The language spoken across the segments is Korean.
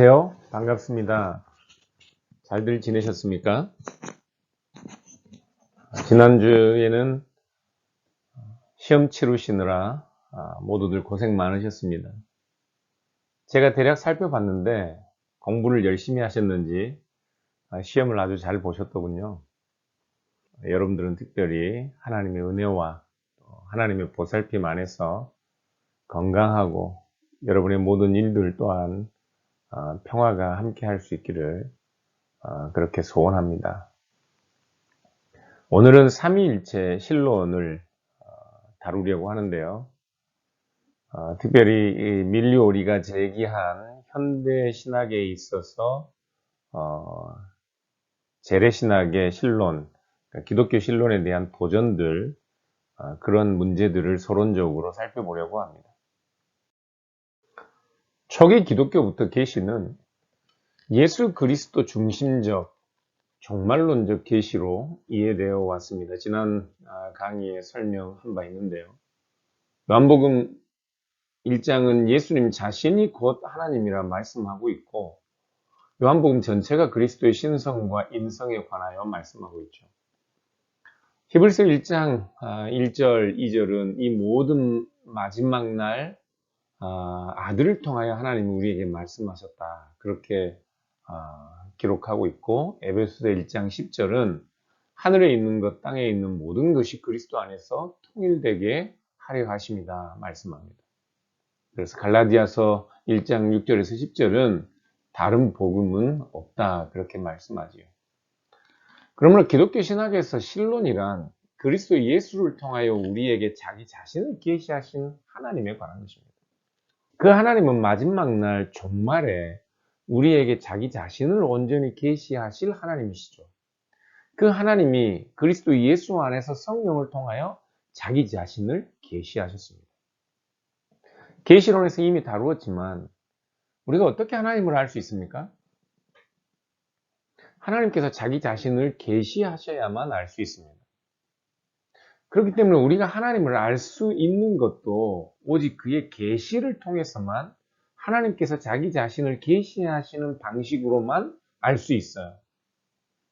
안녕하세요. 반갑습니다. 잘들 지내셨습니까? 지난주에는 시험 치르시느라 아, 모두들 고생 많으셨습니다. 제가 대략 살펴봤는데 공부를 열심히 하셨는지 아, 시험을 아주 잘 보셨더군요. 여러분들은 특별히 하나님의 은혜와 하나님의 보살핌 안에서 건강하고 여러분의 모든 일들 또한 어, 평화가 함께 할 수 있기를 어, 그렇게 소원합니다. 오늘은 삼위일체 실론을 어, 다루려고 하는데요. 특별히 밀리오리가 제기한 현대 신학에 있어서 재래신학의 실론, 그러니까 기독교 실론에 대한 도전들, 그런 문제들을 서론적으로 살펴보려고 합니다. 초기 기독교부터 계시는 예수 그리스도 중심적 종말론적 계시로 이해되어 왔습니다. 지난 아, 강의에 설명한 바 있는데요. 요한복음 1장은 예수님 자신이 곧 하나님이라 말씀하고 있고 요한복음 전체가 그리스도의 신성과 인성에 관하여 말씀하고 있죠. 히브리서 1장 1절, 아, 2절은 이 모든 마지막 날 아, 아들을 통하여 하나님은 우리에게 말씀하셨다. 그렇게 아, 기록하고 있고 에베소서 1장 10절은 하늘에 있는 것, 땅에 있는 모든 것이 그리스도 안에서 통일되게 하려 하십니다. 말씀합니다. 그래서 갈라디아서 1장 6절에서 10절은 다른 복음은 없다. 그렇게 말씀하지요. 그러므로 기독교 신학에서 신론이란 그리스도 예수를 통하여 우리에게 자기 자신을 계시하신 하나님에 관한 것입니다. 그 하나님은 마지막 날 종말에 우리에게 자기 자신을 온전히 계시하실 하나님이시죠. 그 하나님이 그리스도 예수 안에서 성령을 통하여 자기 자신을 계시하셨습니다. 계시론에서 이미 다루었지만 우리가 어떻게 하나님을 알 수 있습니까? 하나님께서 자기 자신을 계시하셔야만 알 수 있습니다. 그렇기 때문에 우리가 하나님을 알 수 있는 것도 오직 그의 계시를 통해서만 하나님께서 자기 자신을 계시하시는 방식으로만 알 수 있어요.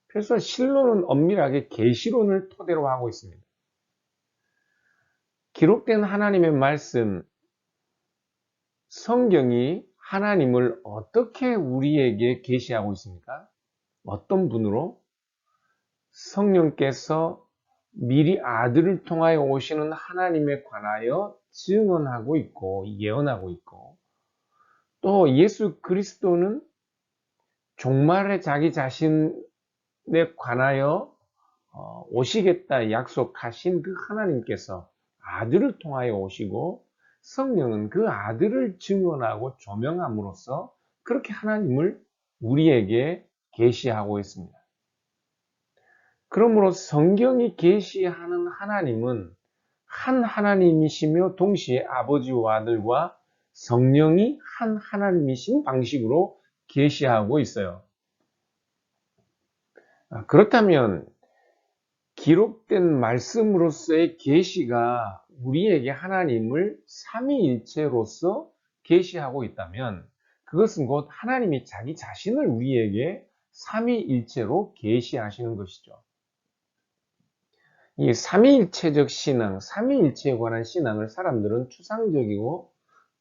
그래서 실론은 엄밀하게 계시론을 토대로 하고 있습니다. 기록된 하나님의 말씀, 성경이 하나님을 어떻게 우리에게 계시하고 있습니까? 어떤 분으로? 성령께서 미리 아들을 통하여 오시는 하나님에 관하여 증언하고 있고 예언하고 있고 또 예수 그리스도는 종말에 자기 자신에 관하여 어, 오시겠다 약속하신 그 하나님께서 아들을 통하여 오시고 성령은 그 아들을 증언하고 조명함으로써 그렇게 하나님을 우리에게 계시하고 있습니다. 그러므로 성경이 계시하는 하나님은 한 하나님이시며 동시에 아버지와 아들과 성령이 한 하나님이신 방식으로 계시하고 있어요. 아, 그렇다면 기록된 말씀으로서의 계시가 우리에게 하나님을 삼위일체로서 계시하고 있다면 그것은 곧 하나님이 자기 자신을 우리에게 삼위일체로 계시하시는 것이죠. 이 삼위일체적 신앙, 삼위일체에 관한 신앙을 사람들은 추상적이고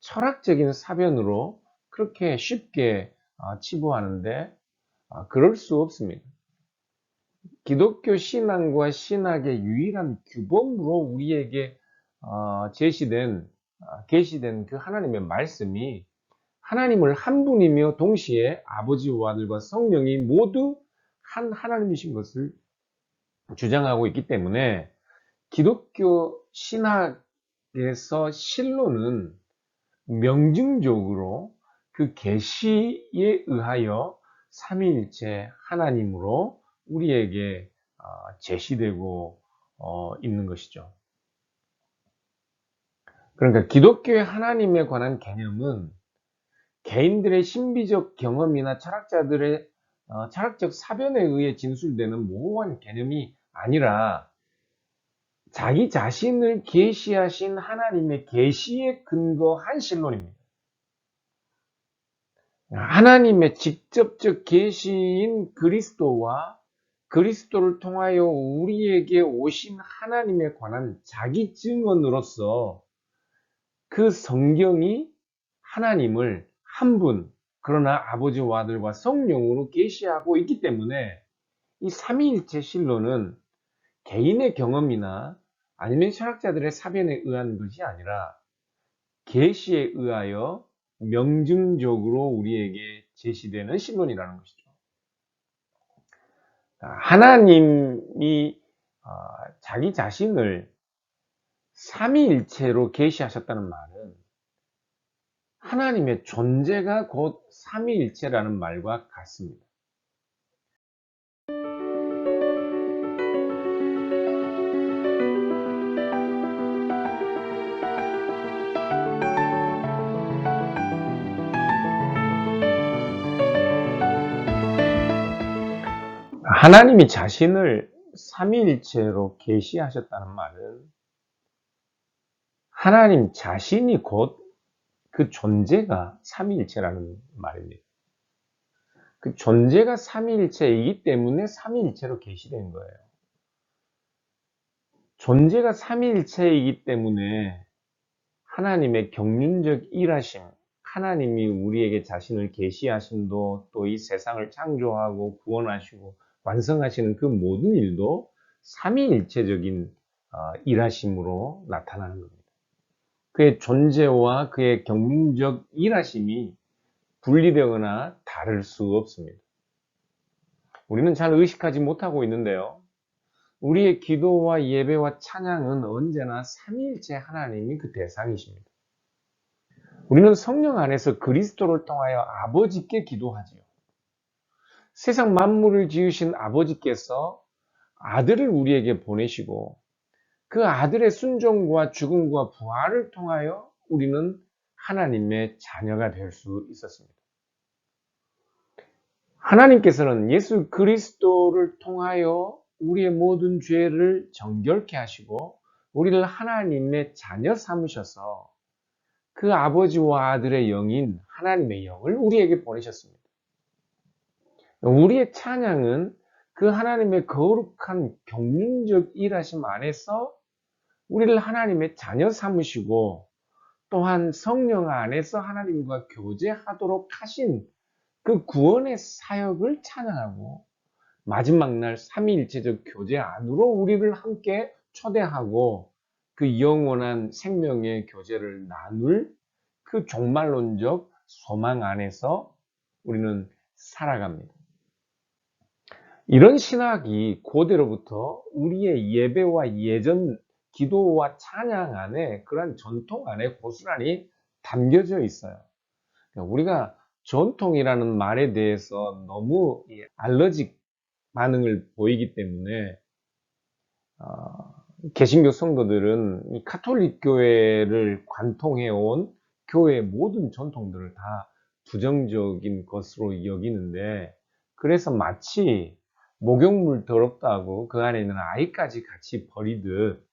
철학적인 사변으로 그렇게 쉽게 아, 치부하는데 아, 그럴 수 없습니다. 기독교 신앙과 신학의 유일한 규범으로 우리에게 어, 제시된 아, 계시된 그 하나님의 말씀이 하나님을 한 분이며 동시에 아버지와 아들과 성령이 모두 한 하나님이신 것을 주장하고 있기 때문에 기독교 신학에서 실로는 명증적으로 그 계시에 의하여 삼위일체 하나님으로 우리에게 어, 제시되고 어, 있는 것이죠. 그러니까 기독교의 하나님에 관한 개념은 개인들의 신비적 경험이나 철학자들의 어, 철학적 사변에 의해 진술되는 모호한 개념이 아니라 자기 자신을 계시하신 하나님의 계시에 근거한 신론입니다. 하나님의 직접적 계시인 그리스도와 그리스도를 통하여 우리에게 오신 하나님에 관한 자기 증언으로서 그 성경이 하나님을 한 분, 그러나 아버지와 아들과 성령으로 계시하고 있기 때문에 이 삼위일체 신론은 개인의 경험이나 아니면 철학자들의 사변에 의한 것이 아니라 계시에 의하여 명증적으로 우리에게 제시되는 신론이라는 것이죠. 하나님이 어, 자기 자신을 삼위일체로 계시하셨다는 말은 하나님의 존재가 곧 삼위일체라는 말과 같습니다. 하나님이 자신을 삼위일체로 계시하셨다는 말은 하나님 자신이 곧 그 존재가 삼위일체라는 말입니다. 그 존재가 삼위일체이기 때문에 삼위일체로 계시된 거예요. 존재가 삼위일체이기 때문에 하나님의 경륜적 일하심, 하나님이 우리에게 자신을 계시하심도 또 이 세상을 창조하고 구원하시고 완성하시는 그 모든 일도 삼위일체적인 어, 일하심으로 나타나는 겁니다. 그의 존재와 그의 경륜적 일하심이 분리되거나 다를 수 없습니다. 우리는 잘 의식하지 못하고 있는데요. 우리의 기도와 예배와 찬양은 언제나 삼위일체 하나님이 그 대상이십니다. 우리는 성령 안에서 그리스도를 통하여 아버지께 기도하지요. 세상 만물을 지으신 아버지께서 아들을 우리에게 보내시고 그 아들의 순종과 죽음과 부활을 통하여 우리는 하나님의 자녀가 될 수 있었습니다. 하나님께서는 예수 그리스도를 통하여 우리의 모든 죄를 정결케 하시고 우리를 하나님의 자녀 삼으셔서 그 아버지와 아들의 영인 하나님의 영을 우리에게 보내셨습니다. 우리의 찬양은 그 하나님의 거룩한 경륜적 일하심 안에서 우리를 하나님의 자녀 삼으시고 또한 성령 안에서 하나님과 교제하도록 하신 그 구원의 사역을 찬양하고 마지막 날 삼위일체적 교제 안으로 우리를 함께 초대하고 그 영원한 생명의 교제를 나눌 그 종말론적 소망 안에서 우리는 살아갑니다. 이런 신학이 고대로부터 우리의 예배와 예전 기도와 찬양 안에 그런 전통 안에 고스란히 담겨져 있어요. 그러니까 우리가 전통이라는 말에 대해서 너무 알러직 반응을 보이기 때문에 어, 개신교 성도들은 이 카톨릭 교회를 관통해 온 교회의 모든 전통들을 다 부정적인 것으로 여기는데 그래서 마치 목욕물 더럽다고 그 안에 있는 아이까지 같이 버리듯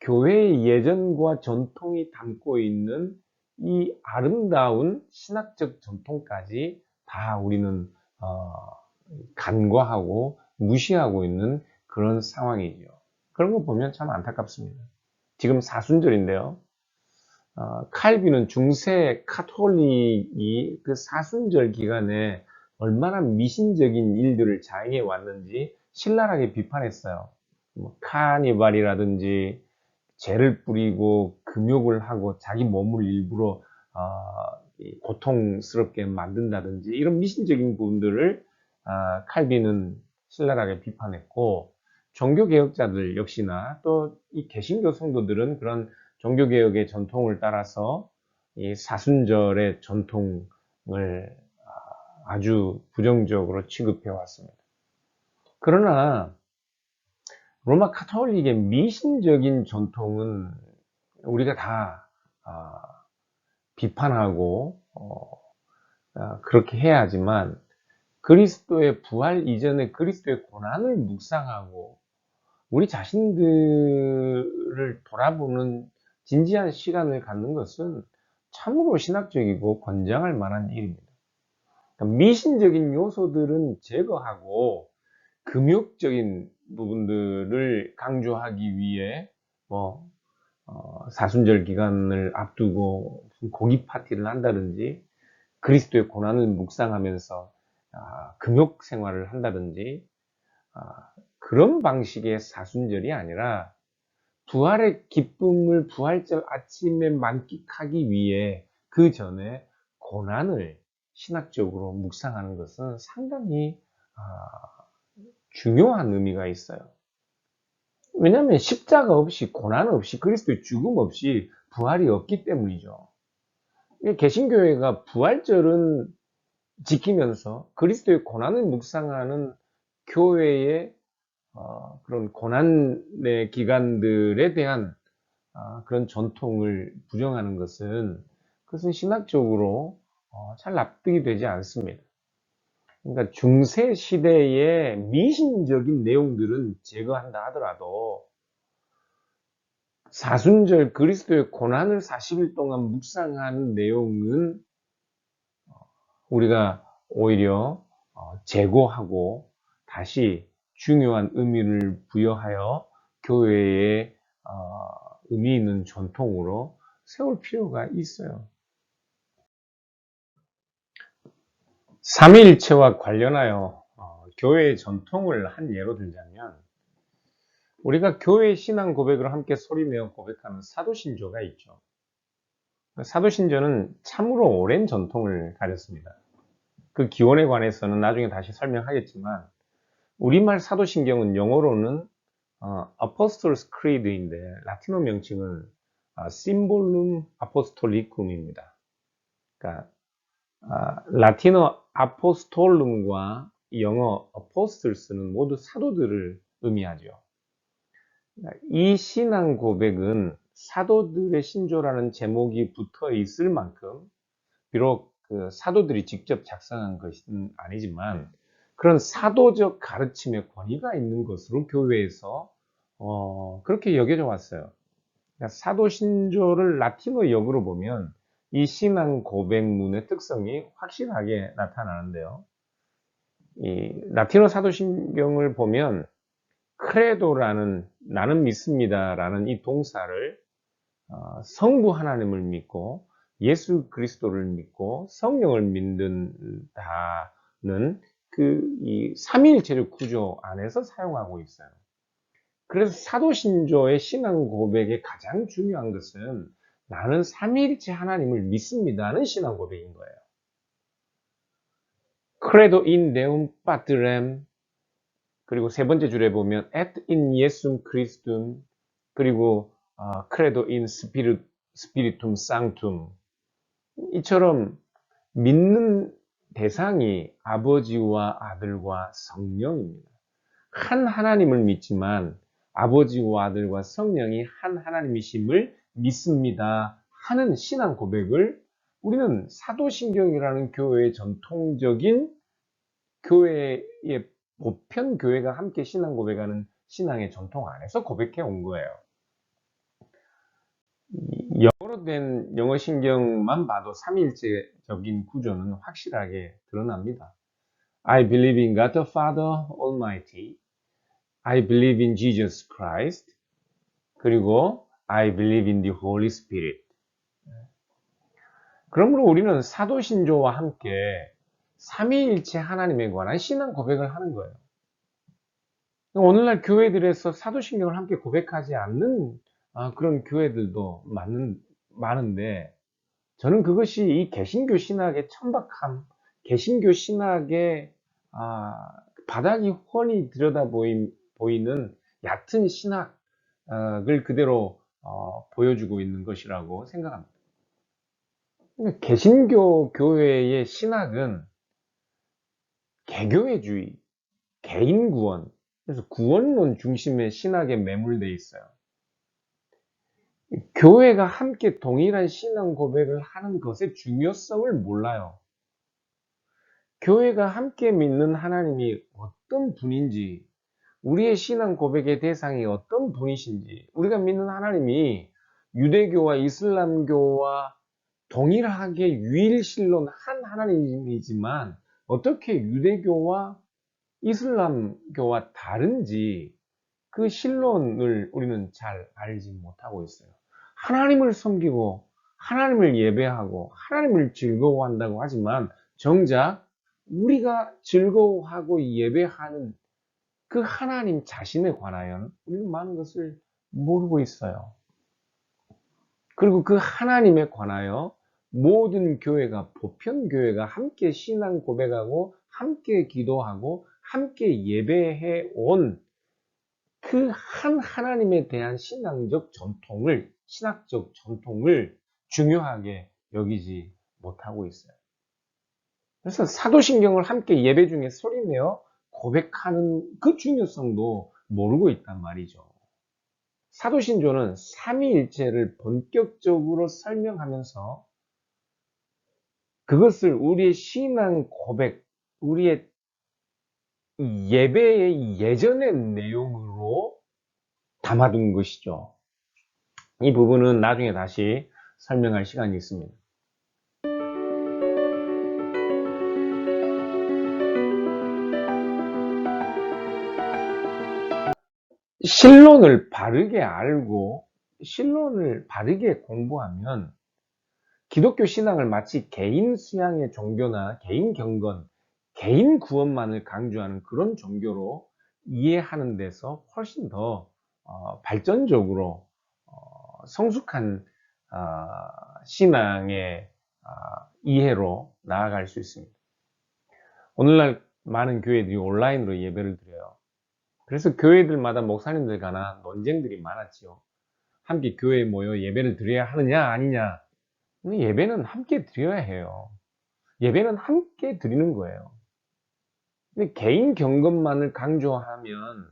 교회의 예전과 전통이 담고 있는 이 아름다운 신학적 전통까지 다 우리는 어, 간과하고 무시하고 있는 그런 상황이죠. 그런 거 보면 참 안타깝습니다. 지금 사순절인데요. 어, 칼빈은 중세 카톨릭이 그 사순절 기간에 얼마나 미신적인 일들을 자행해 왔는지 신랄하게 비판했어요. 뭐 카니발이라든지 죄를 뿌리고 금욕을 하고 자기 몸을 일부러 어, 고통스럽게 만든다든지 이런 미신적인 부분들을 어, 칼빈은 신랄하게 비판했고 종교개혁자들 역시나 또 이 개신교 성도들은 그런 종교개혁의 전통을 따라서 이 사순절의 전통을 아주 부정적으로 취급해 왔습니다. 그러나 로마 카톨릭의 미신적인 전통은 우리가 다 어, 비판하고 어, 어, 그렇게 해야 하지만 그리스도의 부활 이전에 그리스도의 고난을 묵상하고 우리 자신들을 돌아보는 진지한 시간을 갖는 것은 참으로 신학적이고 권장할 만한 일입니다. 미신적인 요소들은 제거하고 금욕적인 부분들을 강조하기 위해 뭐 어, 사순절 기간을 앞두고 고기 파티를 한다든지 그리스도의 고난을 묵상하면서 아, 금욕 생활을 한다든지 아, 그런 방식의 사순절이 아니라 부활의 기쁨을 부활절 아침에 만끽하기 위해 그 전에 고난을 신학적으로 묵상하는 것은 상당히 아, 중요한 의미가 있어요. 왜냐하면 십자가 없이 고난 없이 그리스도의 죽음 없이 부활이 없기 때문이죠. 개신교회가 부활절은 지키면서 그리스도의 고난을 묵상하는 교회의 어, 그런 고난의 기간들에 대한 어, 그런 전통을 부정하는 것은 그것은 신학적으로 어, 잘 납득이 되지 않습니다. 그러니까 중세 시대의 미신적인 내용들은 제거한다 하더라도 사순절 그리스도의 고난을 40일 동안 묵상하는 내용은 우리가 오히려 제고하고 다시 중요한 의미를 부여하여 교회에 의미 있는 전통으로 세울 필요가 있어요. 삼위일체와 관련하여 어, 교회의 전통을 한 예로 들자면 우리가 교회 신앙 고백을 함께 소리내어 고백하는 사도신조가 있죠. 사도신조는 참으로 오랜 전통을 가졌습니다. 그 기원에 관해서는 나중에 다시 설명하겠지만 우리말 사도신경은 영어로는 어, Apostles' Creed인데 라틴어 명칭은 어, Symbolum Apostolicum입니다. 그러니까 어, 라틴어 아포스톨룸과 영어 apostoles는 모두 사도들을 의미하죠. 이 신앙 고백은 사도들의 신조라는 제목이 붙어 있을 만큼 비록 그 사도들이 직접 작성한 것은 아니지만 그런 사도적 가르침의 권위가 있는 것으로 교회에서 어, 그렇게 여겨져 왔어요. 그러니까 사도 신조를 라틴어 역으로 보면 이 신앙 고백문의 특성이 확실하게 나타나는데요. 이 라틴어 사도신경을 보면 크레도라는 나는 믿습니다라는 이 동사를 어, 성부 하나님을 믿고 예수 그리스도를 믿고 성령을 믿는다는 그이 삼위일체적 구조 안에서 사용하고 있어요. 그래서 사도신조의 신앙 고백의 가장 중요한 것은 나는 삼위일체 하나님을 믿습니다는 신앙 고백인 거예요. 크레도 인 네움 파트렘 그리고 세 번째 줄에 보면 et in 예숨 크리스tum 그리고 크레도 인 스피릿 스피리툼 쌍툼 이처럼 믿는 대상이 아버지와 아들과 성령입니다. 한 하나님을 믿지만 아버지와 아들과 성령이 한 하나님이심을 믿습니다 하는 신앙 고백을 우리는 사도신경이라는 교회의 전통적인 교회의 보편 교회가 함께 신앙 고백하는 신앙의 전통 안에서 고백해 온 거예요. 영어로 된 영어 신경만 봐도 삼일체적인 구조는 확실하게 드러납니다. I believe in God the Father Almighty. I believe in Jesus Christ. 그리고 I believe in the Holy Spirit. 그러므로 우리는 사도신조와 함께 삼위일체 하나님에 관한 신앙 고백을 하는 거예요. 오늘날 교회들에서 사도신경을 함께 고백하지 않는 아, 그런 교회들도 많은, 많은데 저는 그것이 이 개신교 신학의 천박함, 개신교 신학의 아, 바닥이 훤히 들여다 보이는 얕은 신학을 그대로 어, 보여주고 있는 것이라고 생각합니다. 개신교 교회의 신학은 개교회주의, 개인 구원, 그래서 구원론 중심의 신학에 매몰되어 있어요. 교회가 함께 동일한 신앙 고백을 하는 것의 중요성을 몰라요. 교회가 함께 믿는 하나님이 어떤 분인지, 우리의 신앙 고백의 대상이 어떤 분이신지, 우리가 믿는 하나님이 유대교와 이슬람교와 동일하게 유일신론 한 하나님이지만 어떻게 유대교와 이슬람교와 다른지 그 신론을 우리는 잘 알지 못하고 있어요. 하나님을 섬기고 하나님을 예배하고 하나님을 즐거워한다고 하지만 정작 우리가 즐거워하고 예배하는 그 하나님 자신에 관하여 우리는 많은 것을 모르고 있어요. 그리고 그 하나님에 관하여 모든 교회가 보편 교회가 함께 신앙 고백하고 함께 기도하고 함께 예배해 온 그 한 하나님에 대한 신앙적 전통을 신학적 전통을 중요하게 여기지 못하고 있어요. 그래서 사도신경을 함께 예배 중에 소리내어 고백하는 그 중요성도 모르고 있단 말이죠. 사도신조는 삼위일체를 본격적으로 설명하면서 그것을 우리의 신앙 고백, 우리의 예배의 예전의 내용으로 담아둔 것이죠. 이 부분은 나중에 다시 설명할 시간이 있습니다. 신론을 바르게 알고 신론을 바르게 공부하면 기독교 신앙을 마치 개인 수양의 종교나 개인 경건, 개인 구원만을 강조하는 그런 종교로 이해하는 데서 훨씬 더 어, 발전적으로 어, 성숙한 어, 신앙의 어, 이해로 나아갈 수 있습니다. 오늘날 많은 교회들이 온라인으로 예배를 드려요. 그래서 교회들마다 목사님들 간나 논쟁들이 많았지요. 함께 교회에 모여 예배를 드려야 하느냐 아니냐. 예배는 함께 드려야 해요. 예배는 함께 드리는 거예요. 근데 개인 경건만을 강조하면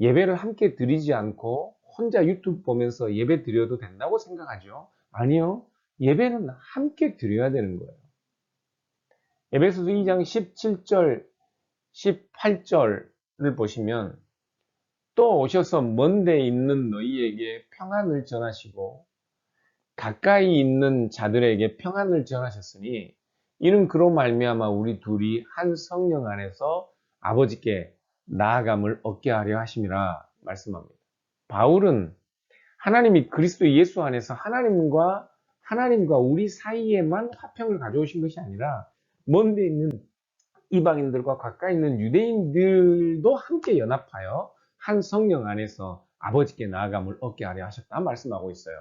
예배를 함께 드리지 않고 혼자 유튜브 보면서 예배 드려도 된다고 생각하죠? 아니요. 예배는 함께 드려야 되는 거예요. 에베소서 2장 17절, 18절을 보시면 또 오셔서 먼데 있는 너희에게 평안을 전하시고 가까이 있는 자들에게 평안을 전하셨으니 이는 그로 말미암아 우리 둘이 한 성령 안에서 아버지께 나아감을 얻게 하려 하심이라 말씀합니다. 바울은 하나님이 그리스도 예수 안에서 하나님과 하나님과 우리 사이에만 화평을 가져오신 것이 아니라 먼데 있는 이방인들과 가까이 있는 유대인들도 함께 연합하여 한 성령 안에서 아버지께 나아감을 얻게 하려 하셨다 말씀하고 있어요.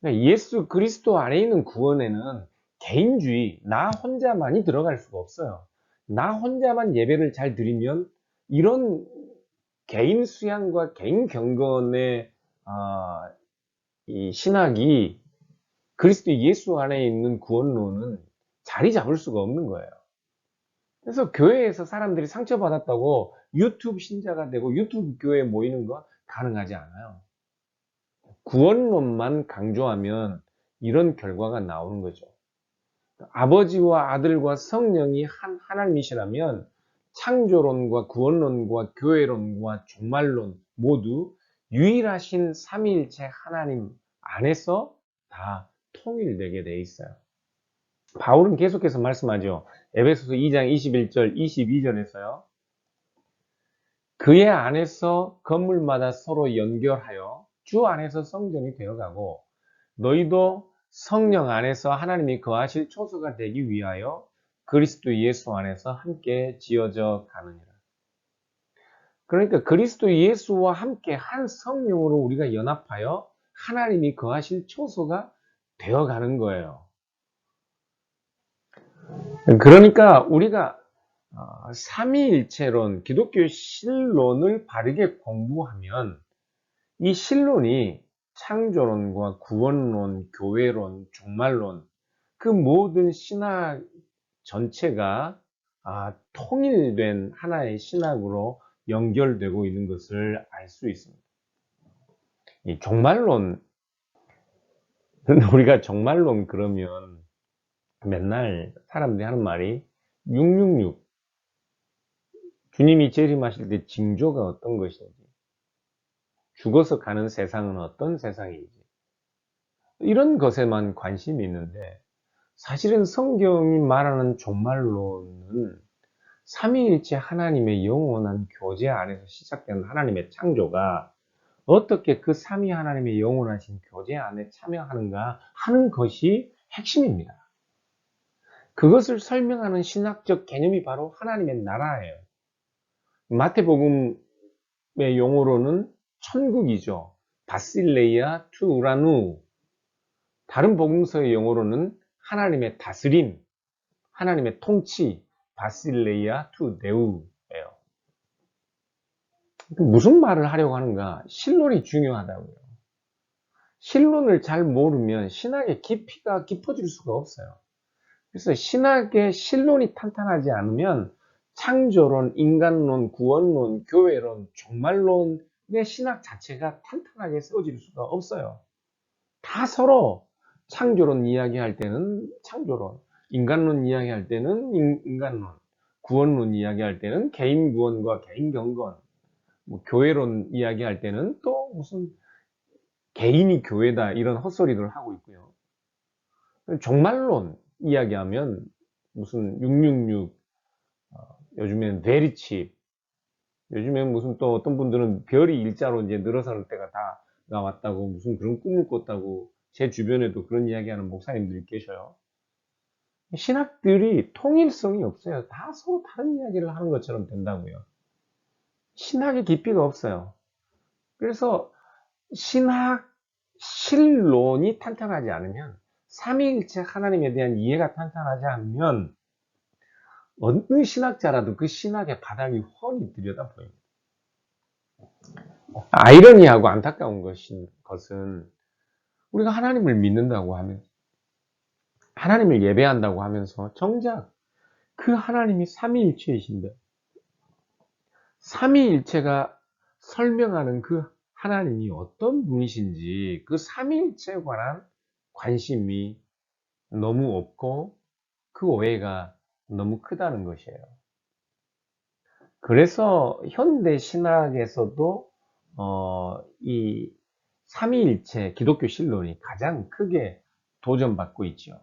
그러니까 예수 그리스도 안에 있는 구원에는 개인주의, 나 혼자만이 들어갈 수가 없어요. 나 혼자만 예배를 잘 드리면 이런 개인 수양과 개인 경건의 어, 이 신학이 그리스도 예수 안에 있는 구원론은 자리 잡을 수가 없는 거예요. 그래서 교회에서 사람들이 상처받았다고 유튜브 신자가 되고 유튜브 교회에 모이는 건 가능하지 않아요. 구원론만 강조하면 이런 결과가 나오는 거죠. 아버지와 아들과 성령이 한 하나님이시라면 창조론과 구원론과 교회론과 종말론 모두 유일하신 삼위일체 하나님 안에서 다 통일되게 돼 있어요. 바울은 계속해서 말씀하죠. 에베소서 2장 21절, 22절에서요. 그의 안에서 건물마다 서로 연결하여 주 안에서 성전이 되어가고 너희도 성령 안에서 하나님이 거하실 초소가 되기 위하여 그리스도 예수 안에서 함께 지어져 가느니라. 그러니까 그리스도 예수와 함께 한 성령으로 우리가 연합하여 하나님이 거하실 초소가 되어 가는 거예요. 그러니까 우리가 어, 삼위일체론, 기독교 신론을 바르게 공부하면 이 신론이 창조론과 구원론, 교회론, 종말론 그 모든 신학 전체가 아, 통일된 하나의 신학으로 연결되고 있는 것을 알 수 있습니다. 이 종말론 우리가 종말론 그러면 맨날 사람들이 하는 말이 666 주님이 재림하실 때 징조가 어떤 것인지 죽어서 가는 세상은 어떤 세상인지, 이런 것에만 관심이 있는데 사실은 성경이 말하는 종말론은 삼위일체 하나님의 영원한 교제 안에서 시작된 하나님의 창조가 어떻게 그 삼위 하나님의 영원하신 교제 안에 참여하는가 하는 것이 핵심입니다. 그것을 설명하는 신학적 개념이 바로 하나님의 나라예요. 마태복음의 용어로는 천국이죠. 바실레이아 투 우라누. 다른 복음서의 용어로는 하나님의 다스림, 하나님의 통치, 바실레이아 투 네우예요. 무슨 말을 하려고 하는가? 신론이 중요하다고요. 신론을 잘 모르면 신학의 깊이가 깊어질 수가 없어요. 그래서 신학의 신론이 탄탄하지 않으면 창조론, 인간론, 구원론, 교회론, 종말론의 신학 자체가 탄탄하게 세워질 수가 없어요. 다 서로 창조론 이야기할 때는 창조론, 인간론 이야기할 때는 인, 간론 구원론 이야기할 때는 개인 구원과 개인 경건, 뭐 교회론 이야기할 때는 또 무슨 개인이 교회다 이런 헛소리들 하고 있고요. 종말론 이야기하면 무슨 666, 어, 요즘엔 베리칩, 요즘엔 무슨 또 어떤 분들은 별이 일자로 이제 늘어서는 때가 다 나왔다고 무슨 그런 꿈을 꿨다고 제 주변에도 그런 이야기하는 목사님들이 계셔요. 신학들이 통일성이 없어요. 다 서로 다른 이야기를 하는 것처럼 된다고요. 신학의 깊이가 없어요. 그래서 신학 실론이 탄탄하지 않으면 삼위일체 하나님에 대한 이해가 탄탄하지 않으면 어느 신학자라도 그 신학의 바닥이 훤히 들여다 보입니다. 아이러니하고 안타까운 것인, 것은 우리가 하나님을 믿는다고 하면 하나님을 예배한다고 하면서 정작 그 하나님이 삼위일체이신데 삼위일체가 설명하는 그 하나님이 어떤 분이신지 그 삼위일체에 관한 관심이 너무 없고 그 오해가 너무 크다는 것이에요. 그래서 현대 신학에서도 어, 이 삼위일체 기독교 신론이 가장 크게 도전받고 있죠.